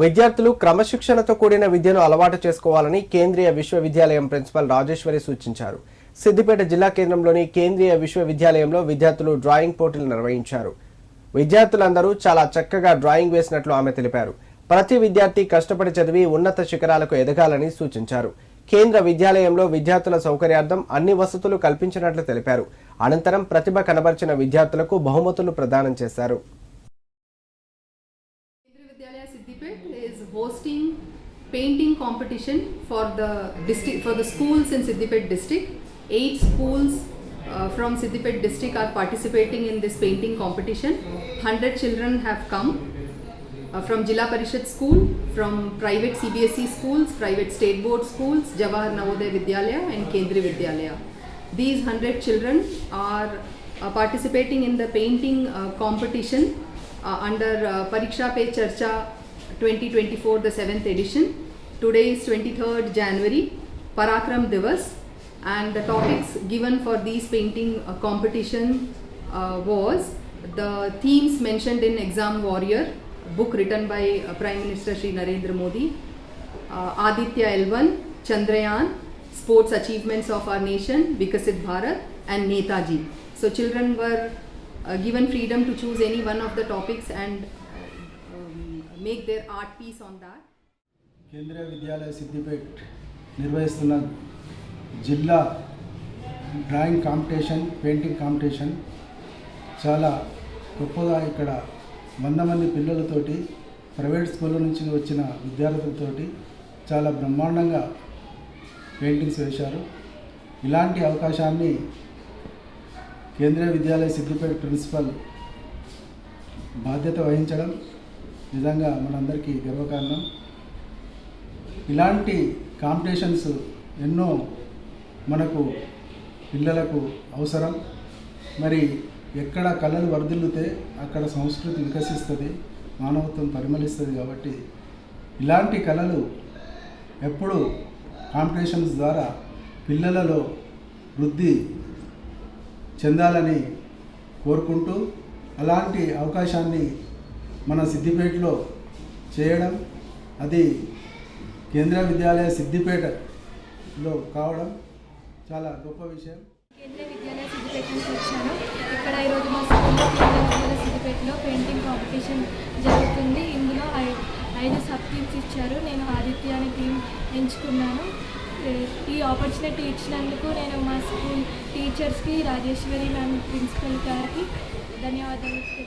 విద్యార్థులు క్రమశిక్షణతో కూడిన విద్యను అలవాటు చేసుకోవాలని కేంద్రీయ విశ్వవిద్యాలయం ప్రిన్సిపల్ రాజేశ్వరి సూచించారు. సిద్దిపేట జిల్లా కేంద్రంలోని కేంద్రీయ విశ్వవిద్యాలయంలో విద్యార్థులు డ్రాయింగ్ పోటీలు నిర్వహించారు. విద్యార్థులందరూ చాలా చక్కగా డ్రాయింగ్ వేసినట్లు ఆమె తెలిపారు. ప్రతి విద్యార్థి కష్టపడి చదివి ఉన్నత శిఖరాలకు ఎదగాలని సూచించారు. కేంద్ర విద్యాలయంలో విద్యార్థుల సౌకర్యార్థం అన్ని వసతులు కల్పించినట్లు తెలిపారు. అనంతరం ప్రతిభ కనబర్చిన విద్యార్థులకు బహుమతులు ప్రదానం చేశారు. Hosting painting competition for the district for the schools in Siddipet district. Eight schools uh, from Siddipet district are participating in this painting competition. Hundred children have come uh, from Jilla Parishad school, from private CBSE schools, private state board schools, Jawahar Navodaya Vidyalaya and Kendriya Vidyalaya. These hundred children are uh, participating in the painting uh, competition uh, under uh, Pariksha Pe Charcha 2024, the seventh edition. Today is 23rd January, Parakram Divas, and the topics given for these painting uh, competition uh, was the themes mentioned in Exam Warrior, book written by uh, Prime Minister Shri Narendra Modi, uh, Aditya L1, Chandrayaan, sports achievements of our nation, Vikasit Bharat, and Netaji. So children were uh, given freedom to choose any one of the topics and make there art piece on that Kendriya Vidyalaya Siddipet నిర్వహిస్తున్న జిల్లా drawing competition painting competition చాలా గొప్పగా ఇక్కడ వంద మంది పిల్లలతోటి private స్కూళ్ళ నుంచి వచ్చిన విద్యార్థులతోటి చాలా బ్రహ్మాండంగా పెయింటింగ్స్ వేశారు. ఇలాంటి అవకాశాన్ని కేంద్రీయ విద్యాలయ సిద్దిపేట ప్రిన్సిపల్ బాధ్యత వహించడం నిజంగా మనందరికీ గర్వకారణం. ఇలాంటి కాంపిటీషన్స్ ఎన్నో మనకు పిల్లలకు అవసరం. మరి ఎక్కడ కళలు వర్ధిల్లుతే అక్కడ సంస్కృతి వికసిస్తుంది మానవత్వం పరిమళిస్తుంది కాబట్టి ఇలాంటి కళలు ఎప్పుడు కాంపిటీషన్స్ ద్వారా పిల్లలలో వృద్ధి చెందాలని కోరుకుంటూ అలాంటి అవకాశాన్ని మన సిద్దిపేటలో చేయడం అది కేంద్రీయ విద్యాలయ సిద్దిపేటలో కావడం చాలా గొప్ప విషయం. కేంద్రీయ విద్యాలయ సిద్దిపేట నుంచి వచ్చాను. ఇక్కడ ఈరోజు మా స్కూల్లో సిద్ధిపేటలో విద్యాలయ సిద్దిపేటలో పెయింటింగ్ కాంపిటీషన్ జరుగుతుంది. ఇందులో ఐ- ఐదు సబ్ టీమ్స్ ఇచ్చారు. నేను ఆదిత్య అనే టీం ఎంచుకున్నాను. ఈ ఆపర్చునిటీ ఇచ్చినందుకు నేను మా స్కూల్ టీచర్స్కి రాజేశ్వరి మ్యామ్ ప్రిన్సిపల్ గారికి ధన్యవాదాలు